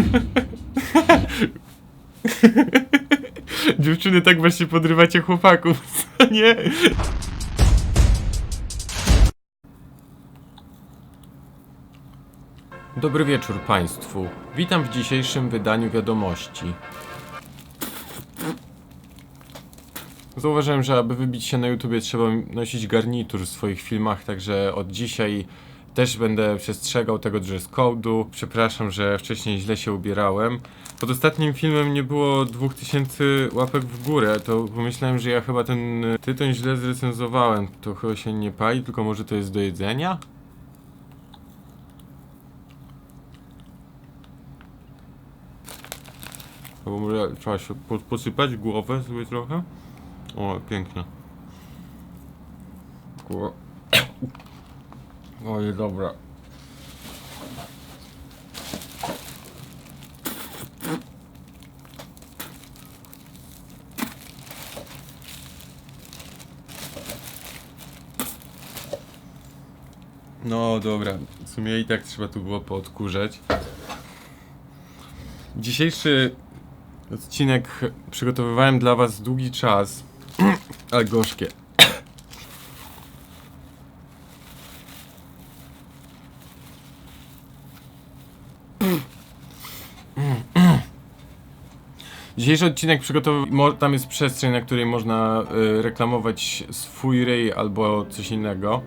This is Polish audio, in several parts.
Dziewczyny, tak właśnie podrywacie chłopaków, co nie? Dobry wieczór Państwu. Witam w dzisiejszym wydaniu wiadomości. Zauważyłem, że aby wybić się na YouTubie trzeba nosić garnitur w swoich filmach, także od dzisiaj też będę przestrzegał tego dress code'u. Przepraszam, że wcześniej źle się ubierałem. Pod ostatnim filmem nie było 2000 łapek w górę, to pomyślałem, że ja chyba ten tytoń źle zrecenzowałem. To chyba się nie pali, tylko może to jest do jedzenia? Albo może trzeba się po- posypać głowę sobie trochę? O, pięknie. Kurwa. Oj, dobra. No dobra, w sumie i tak trzeba tu było poodkurzać. Dzisiejszy odcinek przygotowywałem dla was długi czas, ale gorzkie. Dzisiejszy odcinek przygotowałem, tam jest przestrzeń, na której można y, reklamować swój ryj albo coś innego.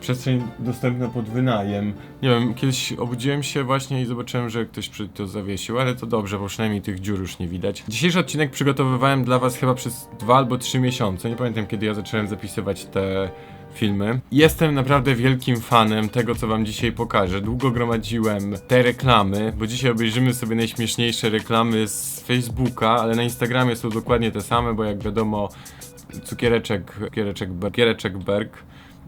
Przestrzeń dostępna pod wynajem. Nie wiem, kiedyś obudziłem się właśnie i zobaczyłem, że ktoś przy to zawiesił, ale to dobrze, bo przynajmniej tych dziur już nie widać. Dzisiejszy odcinek przygotowywałem dla was chyba przez dwa albo trzy miesiące. Nie pamiętam kiedy ja zacząłem zapisywać te filmy. Jestem naprawdę wielkim fanem tego, co wam dzisiaj pokażę. Długo gromadziłem te reklamy, bo dzisiaj obejrzymy sobie najśmieszniejsze reklamy z Facebooka, ale na Instagramie są dokładnie te same, bo jak wiadomo, cukiereczek, cukiereczek, cukiereczek Berg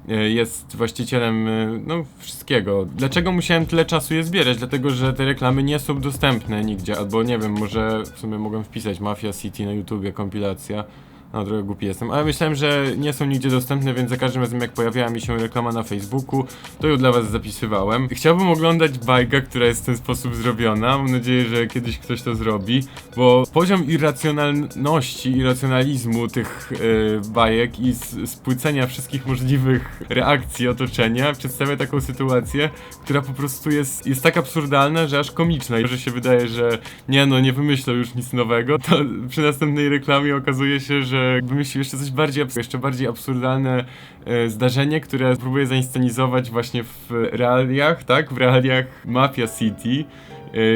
e, jest właścicielem e, no, wszystkiego. Dlaczego musiałem tyle czasu je zbierać? Dlatego, że te reklamy nie są dostępne nigdzie, albo nie wiem, może w sumie mogłem wpisać Mafia City na YouTubie, kompilacja. No, trochę głupi jestem, ale myślałem, że nie są nigdzie dostępne, więc za każdym razem jak pojawiała mi się reklama na Facebooku, to ją dla was zapisywałem. Chciałbym oglądać bajkę, która jest w ten sposób zrobiona. Mam nadzieję, że kiedyś ktoś to zrobi, bo poziom irracjonalności, irracjonalizmu tych e, bajek i spłycenia wszystkich możliwych reakcji otoczenia przedstawia taką sytuację, która po prostu jest, jest tak absurdalna, że aż komiczna. I że się wydaje, że nie no, nie wymyślą już nic nowego, to przy następnej reklamie okazuje się, że wymyślił jeszcze coś bardziej, jeszcze bardziej absurdalne e, zdarzenie, które próbuje zainscenizować właśnie w realiach, tak? W realiach Mafia City.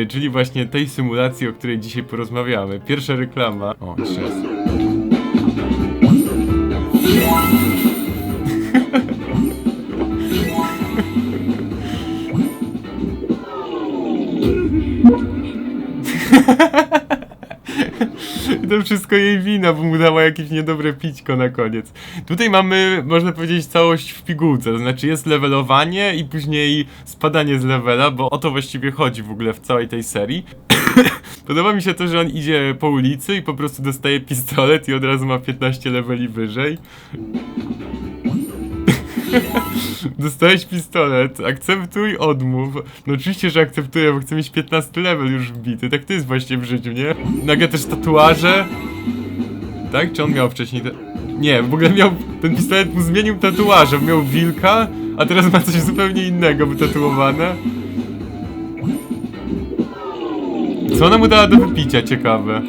e, Czyli właśnie tej symulacji, o której dzisiaj porozmawiamy. Pierwsza reklama. O, jeszcze raz. To wszystko jej wina, bo mu dała jakieś niedobre pićko na koniec. Tutaj mamy, można powiedzieć, całość w pigułce. To znaczy jest levelowanie i później spadanie z levela, bo o to właściwie chodzi w ogóle w całej tej serii. Podoba mi się to, że on idzie po ulicy i po prostu dostaje pistolet i od razu ma 15 leveli wyżej. Dostałeś pistolet, akceptuj, odmów. No oczywiście, że akceptuję, bo chcę mieć 15 level już wbity. Tak to jest właśnie w życiu, nie? Nagle też tatuaże. Tak? Czy on miał wcześniej te... Nie, w ogóle miał... Ten pistolet mu zmienił tatuaże. Miał wilka, a teraz ma coś zupełnie innego wytatuowane. Co ona mu dała do wypicia, ciekawe.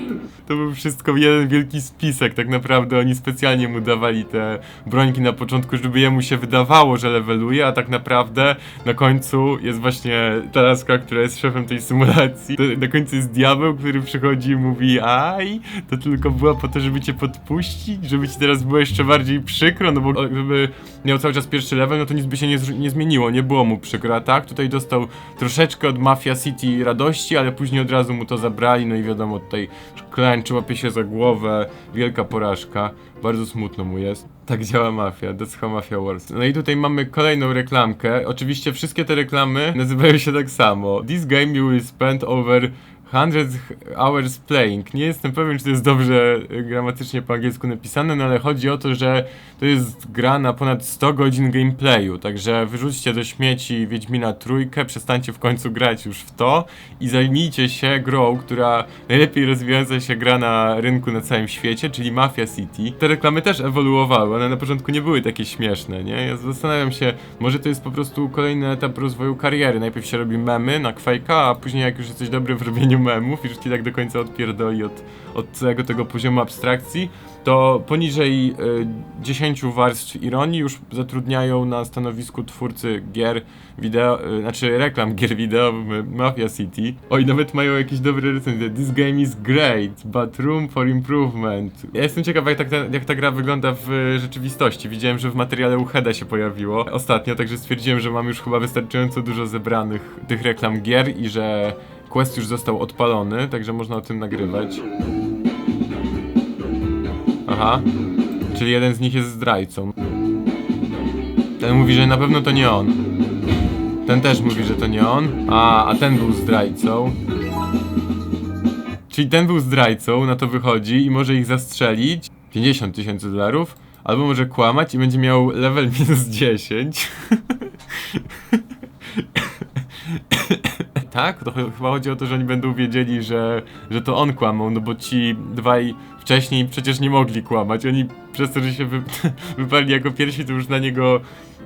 To był wszystko jeden wielki spisek, tak naprawdę oni specjalnie mu dawali te brońki na początku, żeby jemu się wydawało, że leveluje, a tak naprawdę na końcu jest właśnie ta laska, która jest szefem tej symulacji. Na końcu jest diabeł, który przychodzi i mówi aj, to tylko była po to, żeby cię podpuścić, żeby ci teraz było jeszcze bardziej przykro, no bo gdyby miał cały czas pierwszy level, no to nic by się nie, nie zmieniło, nie było mu przykro, a tak? Tutaj dostał troszeczkę od Mafia City radości, ale później od razu mu to zabrali, no i wiadomo, tutaj klęczy, łapie się za głowę, wielka porażka, bardzo smutno mu jest. Tak działa mafia, that's how mafia works. No i tutaj mamy kolejną reklamkę, oczywiście wszystkie te reklamy nazywają się tak samo. This game you will spend over 100 hours playing. Nie jestem pewien, czy to jest dobrze y, gramatycznie po angielsku napisane, no ale chodzi o to, że to jest gra na ponad 100 godzin gameplayu, także wyrzućcie do śmieci Wiedźmina trójkę, przestańcie w końcu grać już w to i zajmijcie się grą, która najlepiej rozwijająca się gra na rynku na całym świecie, czyli Mafia City. Te reklamy też ewoluowały, one na początku nie były takie śmieszne, nie? Ja zastanawiam się, może to jest po prostu kolejny etap rozwoju kariery. Najpierw się robi memy na Quake'a, a później jak już jesteś dobry w robieniu memów i już ci tak do końca odpierdoli od, od całego tego poziomu abstrakcji, to poniżej y, 10 warstw ironii już zatrudniają na stanowisku twórcy gier wideo, y, znaczy reklam gier wideo Mafia City. Oj, nawet mają jakieś dobre recenzje. This game is great, but room for improvement. Ja jestem ciekaw jak, tak ta, jak ta gra wygląda w y, rzeczywistości. Widziałem, że w materiale Uheda się pojawiło ostatnio, także stwierdziłem, że mam już chyba wystarczająco dużo zebranych tych reklam gier i że quest już został odpalony, także można o tym nagrywać. Aha. Czyli jeden z nich jest zdrajcą. Ten mówi, że na pewno to nie on. Ten też mówi, że to nie on. A, a ten był zdrajcą. Czyli ten był zdrajcą, na to wychodzi i może ich zastrzelić. 50 tysięcy dolarów. Albo może kłamać i będzie miał level minus 10. tak? To ch- chyba chodzi o to, że oni będą wiedzieli, że, że to on kłamał, no bo ci dwaj wcześniej przecież nie mogli kłamać. Oni przez to, że się wy, wyparli jako pierwsi, to już na niego,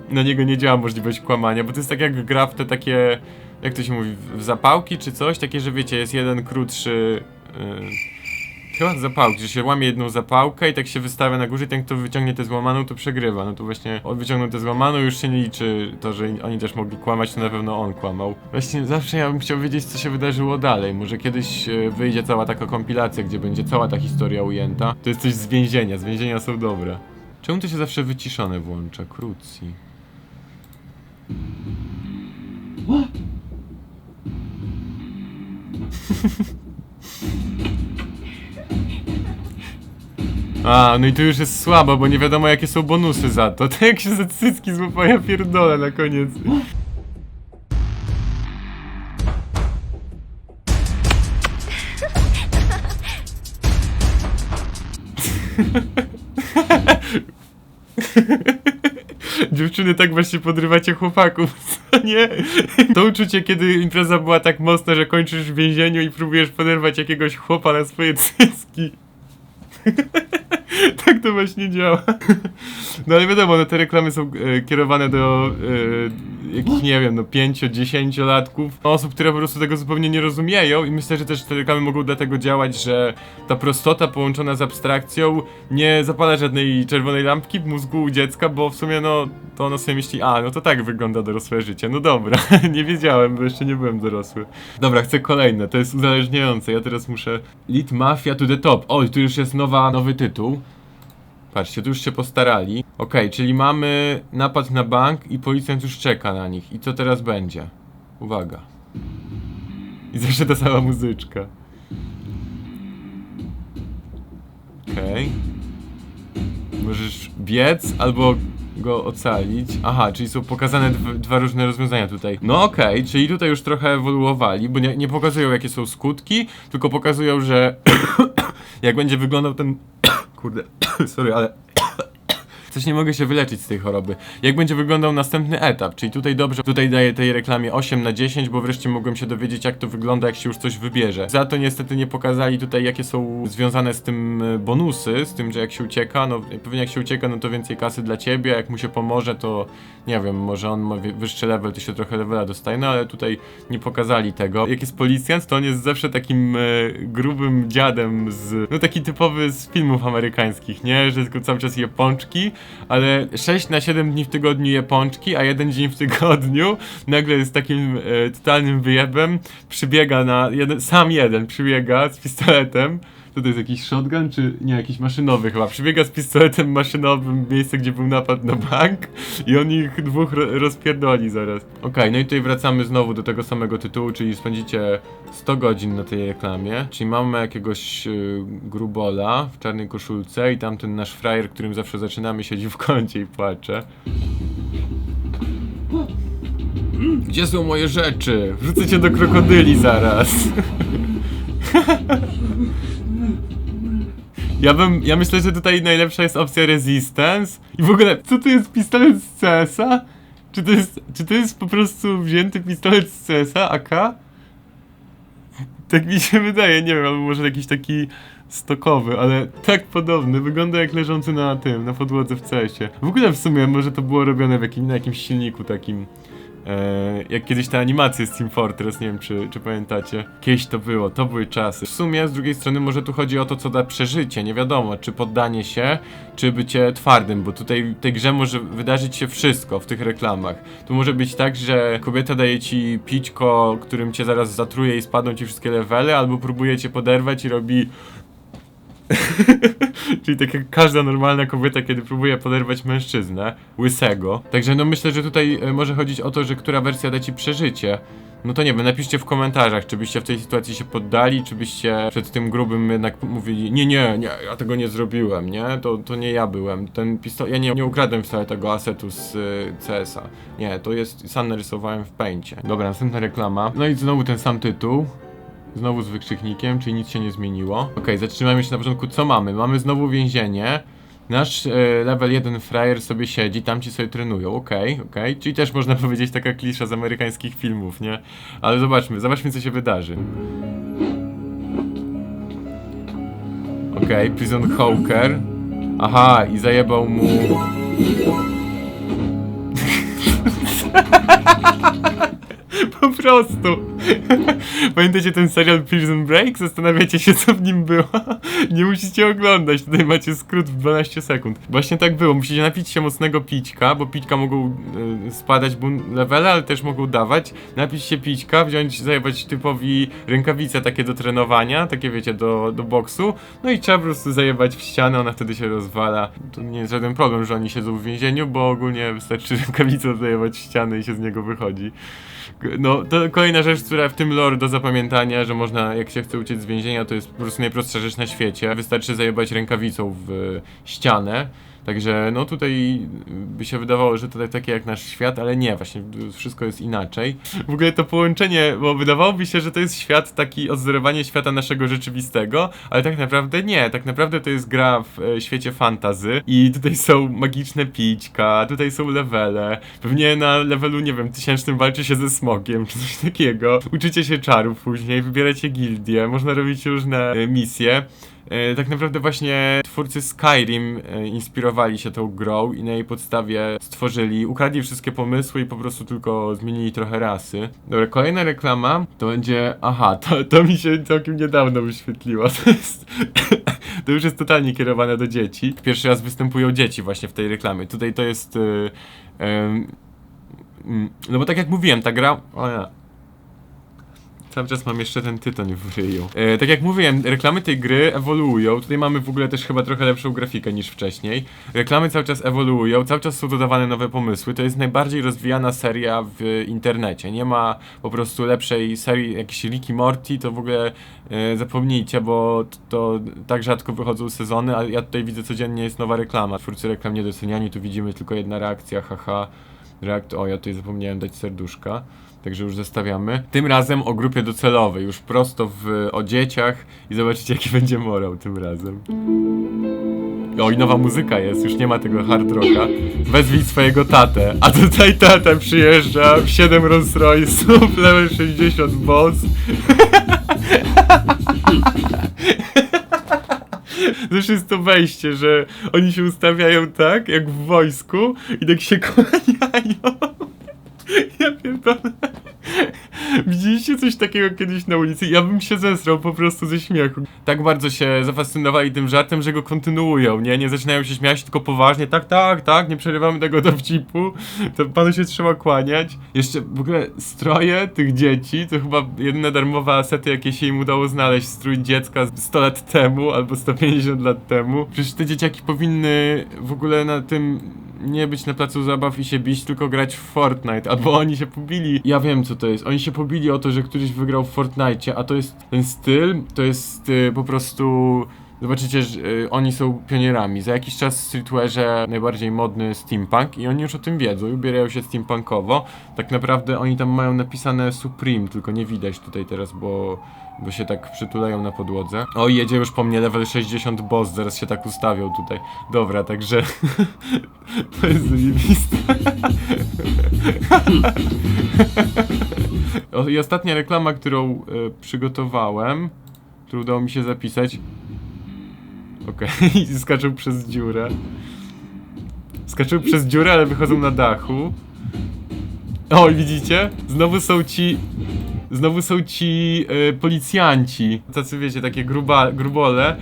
na niego nie działa możliwość kłamania, bo to jest tak jak gra w te takie, jak to się mówi, w zapałki czy coś, takie, że wiecie, jest jeden krótszy... Yy, Chyba zapałki, że się łamie jedną zapałkę i tak się wystawia na górze i ten kto wyciągnie tę złamaną to przegrywa. No to właśnie on wyciągnął tę złamaną już się nie liczy to, że oni też mogli kłamać, to na pewno on kłamał. Właśnie zawsze ja bym chciał wiedzieć co się wydarzyło dalej. Może kiedyś e, wyjdzie cała taka kompilacja, gdzie będzie cała ta historia ujęta. To jest coś z więzienia, z więzienia są dobre. Czemu to się zawsze wyciszone włącza? Krótki. A, no i tu już jest słabo, bo nie wiadomo jakie są bonusy za to. To jak się za cycki złapa, ja pierdolę na koniec. Dziewczyny, tak właśnie podrywacie chłopaków, co nie? To uczucie, kiedy impreza była tak mocna, że kończysz w więzieniu i próbujesz poderwać jakiegoś chłopa na swoje cycki. tak to właśnie działa. No ale wiadomo, no te reklamy są e, kierowane do e, jakichś, nie wiem, no 5-10 latków. Osób, które po prostu tego zupełnie nie rozumieją i myślę, że też te reklamy mogą dlatego działać, że ta prostota połączona z abstrakcją nie zapala żadnej czerwonej lampki w mózgu u dziecka, bo w sumie no to ono sobie myśli, a no to tak wygląda dorosłe życie. No dobra, nie wiedziałem, bo jeszcze nie byłem dorosły. Dobra, chcę kolejne, to jest uzależniające. Ja teraz muszę... Lead Mafia to the top. Oj, tu już jest nowa, nowy tytuł. Patrzcie, tu już się postarali. Okej, czyli mamy napad na bank i policjant już czeka na nich. I co teraz będzie? Uwaga. I zawsze ta sama muzyczka. Okej. Możesz biec albo go ocalić. Aha, czyli są pokazane dwa, różne rozwiązania tutaj. No okej, czyli tutaj już trochę ewoluowali, bo nie, nie pokazują jakie są skutki, tylko pokazują, że jak będzie wyglądał ten... Kurde, sorry, ale... Coś nie mogę się wyleczyć z tej choroby. Jak będzie wyglądał następny etap, czyli tutaj dobrze, tutaj daję tej reklamie 8 na 10, bo wreszcie mogłem się dowiedzieć jak to wygląda, jak się już coś wybierze. Za to niestety nie pokazali tutaj jakie są związane z tym e, bonusy, z tym, że jak się ucieka, no pewnie jak się ucieka, no to więcej kasy dla ciebie, jak mu się pomoże, to nie wiem, może on ma wy- wyższy level, to się trochę levela dostaje, no ale tutaj nie pokazali tego. Jak jest policjant, to on jest zawsze takim e, grubym dziadem z, no taki typowy z filmów amerykańskich, nie? Że tylko cały czas je pączki, ale 6 na 7 dni w tygodniu je pączki, a jeden dzień w tygodniu nagle jest takim e, totalnym wyjebem, przybiega na, jeden, sam jeden przybiega z pistoletem, to to jest jakiś shotgun, czy nie, jakiś maszynowy chyba. Przybiega z pistoletem maszynowym w miejsce, gdzie był napad na bank i on ich dwóch ro rozpierdoli zaraz. Okej, no i tutaj wracamy znowu do tego samego tytułu, czyli spędzicie 100 godzin na tej reklamie, czyli mamy jakiegoś y, grubola w czarnej koszulce i tamten nasz frajer, którym zawsze zaczynamy, siedzi w kącie i płacze. Gdzie są moje rzeczy? Wrzucę cię do krokodyli zaraz. Ja bym, ja myślę, że tutaj najlepsza jest opcja Resistance. I w ogóle, co to jest pistolet z CS-a? Czy to jest, czy to jest po prostu wzięty pistolet z CS-a, AK? Tak mi się wydaje, nie wiem, albo może jakiś taki stokowy, ale tak podobny, wygląda jak leżący na tym, na podłodze w CS-ie. W ogóle w sumie może to było robione w jakim, na jakimś silniku takim, jak kiedyś te animacje z Team Fortress, nie wiem czy, czy pamiętacie. Kiedyś to było, to były czasy. W sumie z drugiej strony może tu chodzi o to, co da przeżycie, nie wiadomo, czy poddanie się, czy bycie twardym, bo tutaj w tej grze może wydarzyć się wszystko w tych reklamach. Tu może być tak, że kobieta daje ci pićko, którym cię zaraz zatruje i spadną ci wszystkie levely, albo próbuje cię poderwać i robi Czyli tak jak każda normalna kobieta, kiedy próbuje poderwać mężczyznę, łysego. Także no myślę, że tutaj e, może chodzić o to, że która wersja da ci przeżycie. No to nie wiem, napiszcie w komentarzach, czy byście w tej sytuacji się poddali, czy byście przed tym grubym jednak mówili Nie, nie, nie, ja tego nie zrobiłem, nie? To, to nie ja byłem. Ten pistolet, ja nie, nie ukradłem wcale tego asetu z y, CS-a. Nie, to jest, sam narysowałem w Paincie. Dobra, następna reklama. No i znowu ten sam tytuł. Znowu z wykrzyknikiem, czyli nic się nie zmieniło. Okej, zatrzymajmy się na początku. Co mamy? Mamy znowu więzienie. Nasz e, level 1 frajer sobie siedzi, tam ci sobie trenują. Okej, okej. Czyli też można powiedzieć taka klisza z amerykańskich filmów, nie? Ale zobaczmy, zobaczmy co się wydarzy. Okej, Prison Hawker. Aha, i zajebał mu... Po prostu. Pamiętacie ten serial Prison Break? Zastanawiacie się, co w nim było? Nie musicie oglądać, tutaj macie skrót w 12 sekund. Właśnie tak było, musicie napić się mocnego pićka, bo pićka mogą y, spadać levele, ale też mogą dawać. Napić się pićka, wziąć, zajebać typowi rękawice takie do trenowania, takie wiecie, do, do boksu. No i trzeba po prostu zajebać w ścianę, ona wtedy się rozwala. To nie jest żaden problem, że oni siedzą w więzieniu, bo ogólnie wystarczy rękawicą zajebać w ścianę i się z niego wychodzi. No, to kolejna rzecz, która w tym lore do zapamiętania, że można, jak się chce uciec z więzienia, to jest po prostu najprostsza rzecz na świecie. Wystarczy zajebać rękawicą w e, ścianę. Także no tutaj by się wydawało, że to tak takie jak nasz świat, ale nie, właśnie wszystko jest inaczej. W ogóle to połączenie, bo wydawałoby się, że to jest świat taki odzorowanie świata naszego rzeczywistego, ale tak naprawdę nie, tak naprawdę to jest gra w e, świecie fantazy i tutaj są magiczne pićka, tutaj są levele, pewnie na levelu, nie wiem, tysięcznym walczy się ze smogiem, czy coś takiego. Uczycie się czarów później, wybieracie gildię, można robić różne e, misje. E, tak naprawdę właśnie twórcy Skyrim e, inspirowali się tą grą i na jej podstawie stworzyli, ukradli wszystkie pomysły i po prostu tylko zmienili trochę rasy. Dobra, kolejna reklama to będzie, aha, to, to mi się całkiem niedawno wyświetliło, to jest, to już jest totalnie kierowane do dzieci. Pierwszy raz występują dzieci właśnie w tej reklamie. Tutaj to jest, y, em, mm, no bo tak jak mówiłem, ta gra, o ja, Cały czas mam jeszcze ten tytoń w ryju. E, tak jak mówiłem, reklamy tej gry ewoluują. Tutaj mamy w ogóle też chyba trochę lepszą grafikę niż wcześniej. Reklamy cały czas ewoluują, cały czas są dodawane nowe pomysły. To jest najbardziej rozwijana seria w internecie. Nie ma po prostu lepszej serii, jakiś Ricky Morty, to w ogóle e, zapomnijcie, bo t- to tak rzadko wychodzą sezony, a ja tutaj widzę codziennie jest nowa reklama. Twórcy reklam niedoceniani, tu widzimy tylko jedna reakcja, haha. React, o ja tutaj zapomniałem dać serduszka. Także już zestawiamy. Tym razem o grupie docelowej, już prosto w, o dzieciach i zobaczycie jaki będzie morał tym razem. O i nowa muzyka jest, już nie ma tego hard rocka. Wezwij swojego tatę. A tutaj tata przyjeżdża w 7 Rolls Royce'ów, level 60 boss. Zresztą jest to wejście, że oni się ustawiają tak, jak w wojsku i tak się kłaniają. Ja pierdolę. Widzieliście coś takiego kiedyś na ulicy? Ja bym się zesrał po prostu ze śmiechu. Tak bardzo się zafascynowali tym żartem, że go kontynuują, nie? Nie zaczynają się śmiać, tylko poważnie. Tak, tak, tak, nie przerywamy tego dowcipu. To panu się trzeba kłaniać. Jeszcze w ogóle stroje tych dzieci, to chyba jedyne darmowe asety, jakie się im udało znaleźć. Strój dziecka 100 lat temu albo 150 lat temu. Przecież te dzieciaki powinny w ogóle na tym nie być na placu zabaw i się bić, tylko grać w Fortnite, albo oni się pobili. Ja wiem co to jest. Oni się pobili o to, że któryś wygrał w Fortnite, a to jest ten styl, to jest y, po prostu Zobaczycie, że y, oni są pionierami. Za jakiś czas w streetwearze najbardziej modny steampunk i oni już o tym wiedzą i ubierają się steampunkowo. Tak naprawdę oni tam mają napisane Supreme, tylko nie widać tutaj teraz, bo, bo się tak przytulają na podłodze. O, jedzie już po mnie level 60 boss, zaraz się tak ustawią tutaj. Dobra, także to jest zajebiste. I ostatnia reklama, którą e, przygotowałem, którą udało mi się zapisać. Okej, skaczą przez dziurę. Skaczą przez dziurę, ale wychodzą na dachu. O, widzicie? Znowu są ci. Znowu są ci e, policjanci. Tacy wiecie, takie gruba, grubole.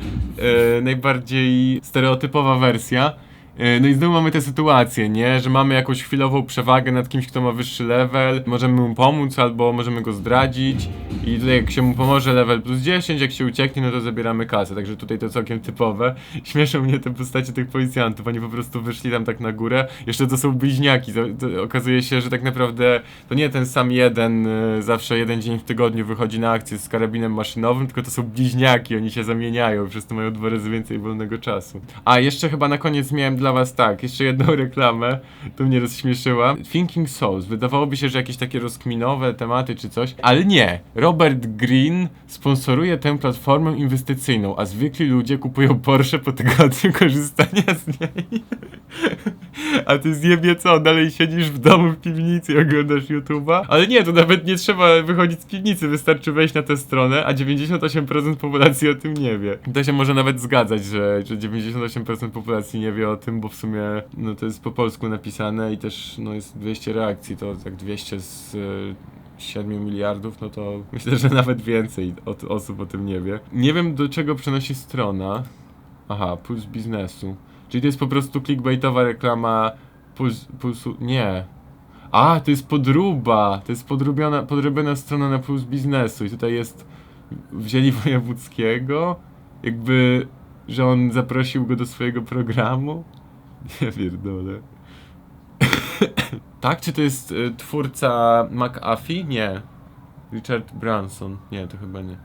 E, najbardziej stereotypowa wersja. E, No i znowu mamy tę sytuację, nie? Że mamy jakąś chwilową przewagę nad kimś, kto ma wyższy level, możemy mu pomóc albo możemy go zdradzić. I tutaj jak się mu pomoże level plus 10, jak się ucieknie, no to zabieramy kasę, także tutaj to całkiem typowe. Śmieszą mnie te postacie tych policjantów, oni po prostu wyszli tam tak na górę, jeszcze to są bliźniaki, to, to okazuje się, że tak naprawdę to nie ten sam jeden, y, zawsze jeden dzień w tygodniu wychodzi na akcję z karabinem maszynowym, tylko to są bliźniaki, oni się zamieniają, przez to mają dwa razy więcej wolnego czasu. A jeszcze chyba na koniec miałem dla was tak, jeszcze jedną reklamę, to mnie rozśmieszyła. Thinking Souls, wydawałoby się, że jakieś takie rozkminowe tematy czy coś, ale nie. Robert Green sponsoruje tę platformę inwestycyjną, a zwykli ludzie kupują Porsche po tygodniu korzystania z niej. A ty zjebie co, dalej siedzisz w domu w piwnicy i oglądasz YouTube'a? Ale nie, to nawet nie trzeba wychodzić z piwnicy, wystarczy wejść na tę stronę, a 98% populacji o tym nie wie. To się może nawet zgadzać, że, że 98% populacji nie wie o tym, bo w sumie no to jest po polsku napisane i też no jest 200 reakcji, to tak 200 z... y, 7 miliardów, no to myślę, że nawet więcej od osób o tym nie wie. Nie wiem do czego przynosi strona. Aha, puls biznesu. Czyli to jest po prostu clickbaitowa reklama puls, pulsu. Nie. A, to jest podruba. To jest podrobiona, podrobiona strona na puls biznesu. I tutaj jest. Wzięli wojewódzkiego. Jakby, że on zaprosił go do swojego programu. Nie pierdolę. tak? Czy to jest y, twórca McAfee? Nie. Richard Branson. Nie, to chyba nie.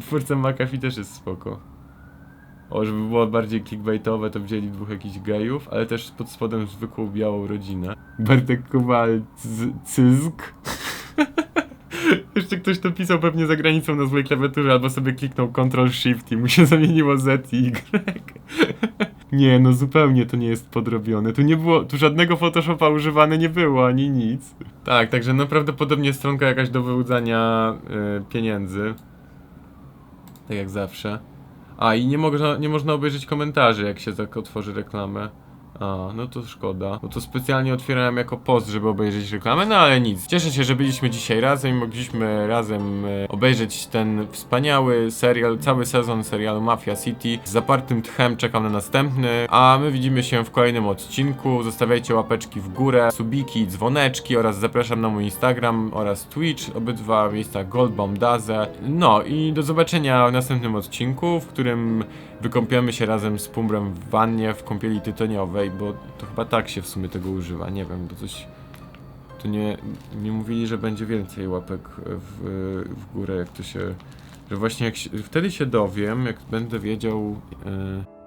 Twórca McAfee też jest spoko. O, żeby było bardziej clickbaitowe, to wzięli dwóch jakichś gejów, ale też pod spodem zwykłą białą rodzinę. Bartek Kowalczyk. Jeszcze ktoś to pisał pewnie za granicą na złej klawiaturze, albo sobie kliknął Ctrl Shift i mu się zamieniło Z i Y. Nie, no zupełnie to nie jest podrobione. Tu nie było, tu żadnego Photoshopa używane nie było, ani nic. Tak, także no prawdopodobnie stronka jakaś do wyłudzania y, pieniędzy. Tak jak zawsze. A i nie można, nie można obejrzeć komentarzy, jak się tak otworzy reklamę. A, no to szkoda. Bo to specjalnie otwierałem jako post, żeby obejrzeć reklamę, no ale nic. Cieszę się, że byliśmy dzisiaj razem i mogliśmy razem e, obejrzeć ten wspaniały serial, cały sezon serialu Mafia City. Z zapartym tchem czekam na następny, a my widzimy się w kolejnym odcinku. Zostawiajcie łapeczki w górę, subiki, dzwoneczki oraz zapraszam na mój Instagram oraz Twitch, obydwa miejsca Goldbaum Daze. No i do zobaczenia w następnym odcinku, w którym wykąpiemy się razem z Pumbrem w wannie w kąpieli tytoniowej, bo to chyba tak się w sumie tego używa, nie wiem, bo coś... Tu nie, nie mówili, że będzie więcej łapek w, w górę, jak to się... Że właśnie jak się, wtedy się dowiem, jak będę wiedział... Yy,